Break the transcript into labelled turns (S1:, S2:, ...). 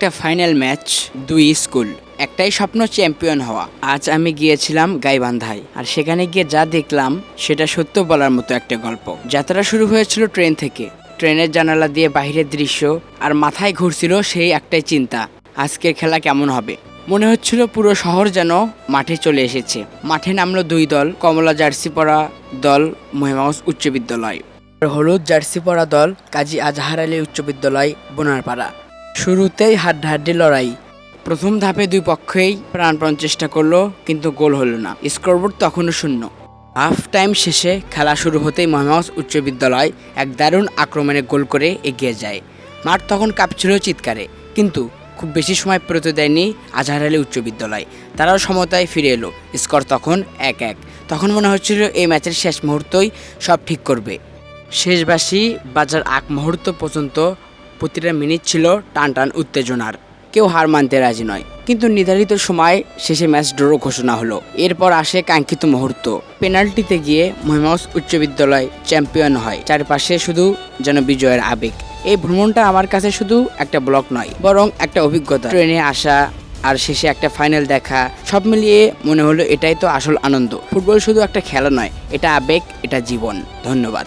S1: একটা final match দুই school একটাই স্বপ্ন চ্যাম্পিয়ন হওয়া। আজ আমি গিয়েছিলাম গাইবান্ধায়, আর সেখানে গিয়ে যা দেখলাম, সেটা সত্য বলার মতো একটা গল্প। যাত্রা শুরু হয়েছিল ট্রেন থেকে। ট্রেনের জানালা দিয়ে বাইরের দৃশ্য আর মাথায় ঘুরছিল সেই একটাই চিন্তা, আজকের খেলা কেমন হবে? মনে হচ্ছিল পুরো শহর যেন মাঠে চলে এসেছে। মাঠে নামলো দুই দল, কমলা জার্সি পরা দল, মহিমাউস উচ্চ বিদ্যালয়। হলুদ জার্সি পরা দল, কাজী আজহার আলী উচ্চ বিদ্যালয়, বোনারপাড়া। শুরুতেই হাড্ডাহাড্ডি লড়াই। প্রথম ধাপে দুই পক্ষেই প্রাণপণ চেষ্টা করল, কিন্তু গোল হলো না। স্কোরবোর্ড তখনও শূন্য। হাফ টাইম শেষে খেলা শুরু হতেই মহামাস উচ্চ বিদ্যালয় এক দারুণ আক্রমণে গোল করে এগিয়ে যায়। মাঠ তখন কাঁপছিল চিৎকারে, কিন্তু খুব বেশি সময় পেরোতে দেয়নি আজহার আলী উচ্চ বিদ্যালয়। তারাও সমতায় ফিরে এলো, স্কোর তখন এক এক। তখন মনে হচ্ছিল এই ম্যাচের শেষ মুহূর্তই সব ঠিক করবে। শেষবাসী বাজার আগ মুহূর্ত পর্যন্ত প্রতিটা মিনিট ছিল টান টান উত্তেজনার। কেউ হার মানতে রাজি নয়। কিন্তু নির্ধারিত সময় শেষে ম্যাচ ড্র ঘোষণা হলো। এরপর আসে কাঙ্ক্ষিত মুহূর্ত। পেনাল্টিতে গিয়ে মহিমাউস উচ্চ বিদ্যালয় চ্যাম্পিয়ন হয়। চারপাশে শুধু যেন বিজয়ের আবেগ। এই ভ্রমণটা আমার কাছে শুধু একটা ব্লক নয়, বরং একটা অভিজ্ঞতা। ট্রেনে আসা আর শেষে একটা ফাইনাল দেখা, সব মিলিয়ে মনে হলো এটাই তো আসল আনন্দ। ফুটবল শুধু একটা খেলা নয়, এটা আবেগ, এটা জীবন। ধন্যবাদ।